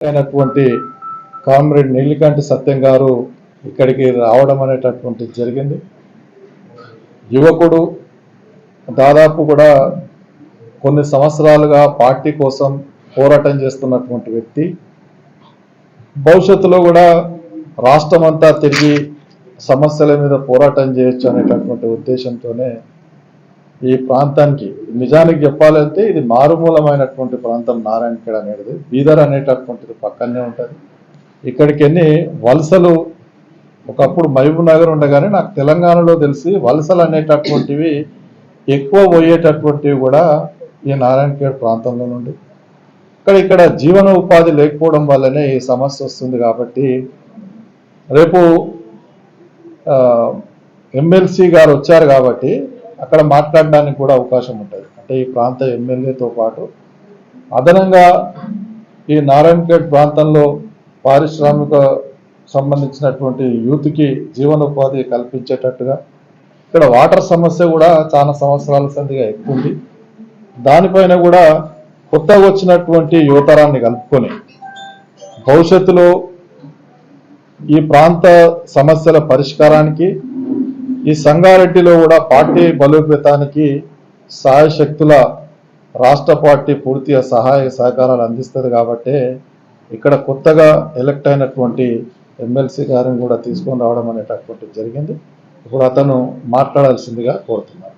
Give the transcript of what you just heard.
అయినటువంటి కామ్రేడ్ నీలికంఠ సత్యం గారు ఇక్కడికి రావడం అనేటటువంటి జరిగింది. యువకుడు దాదాపు కూడా కొన్ని సంవత్సరాలుగా పార్టీ కోసం పోరాటం చేస్తున్నటువంటి వ్యక్తి. భవిష్యత్తులో కూడా రాష్ట్రం అంతా తిరిగి సమస్యల మీద పోరాటం చేయొచ్చు అనేటటువంటి ఉద్దేశంతోనే ఈ ప్రాంతానికి నిజానికి చెప్పాలంటే ఇది మారుమూలమైనటువంటి ప్రాంతం నారాయణఖేడ్ అనేది బీదర్ అనేటటువంటిది పక్కనే ఉంటుంది. ఇక్కడికి ఎన్ని వలసలు ఒకప్పుడు మహబూబ్ నగర్ ఉండగానే నాకు తెలంగాణలో తెలిసి వలసలు అనేటటువంటివి ఎక్కువ పోయేటటువంటివి కూడా ఈ నారాయణఖేడ్ ప్రాంతంలో నుండి. ఇక్కడ ఇక్కడ జీవన ఉపాధి లేకపోవడం వల్లనే ఈ సమస్య వస్తుంది కాబట్టి రేపు ఎమ్మెల్సీ గారు వచ్చారు కాబట్టి అక్కడ మాట్లాడడానికి కూడా అవకాశం ఉంటుంది. అంటే ఈ ప్రాంత ఎమ్మెల్యేతో పాటు అదనంగా ఈ నారాయణఖేడ్ ప్రాంతంలో పారిశ్రామిక సంబంధించినటువంటి యూత్కి జీవనోపాధి కల్పించేటట్టుగా ఇక్కడ వాటర్ సమస్య కూడా చాలా సంవత్సరాల సందిగా ఎక్కువ ఉంది దానిపైన కూడా కొత్తగా వచ్చినటువంటి యువతరాన్ని కలుపుకొని భవిష్యత్తులో ఈ ప్రాంత సమస్యల పరిష్కారానికి ఈ సంగారెడ్డిలో కూడా పార్టీ బలోపేతానికి సహాయశక్తుల రాష్ట్ర పార్టీ పూర్తిగా సహాయ సహకారాలు అందిస్తుంది కాబట్టి ఇక్కడ కొత్తగా ఎలక్ట్ అయినటువంటి ఎమ్మెల్సీ గారిని కూడా తీసుకొని రావడం అనేటటువంటి జరిగింది. ఇప్పుడు అతను మాట్లాడాల్సిందిగా కోరుతున్నాను.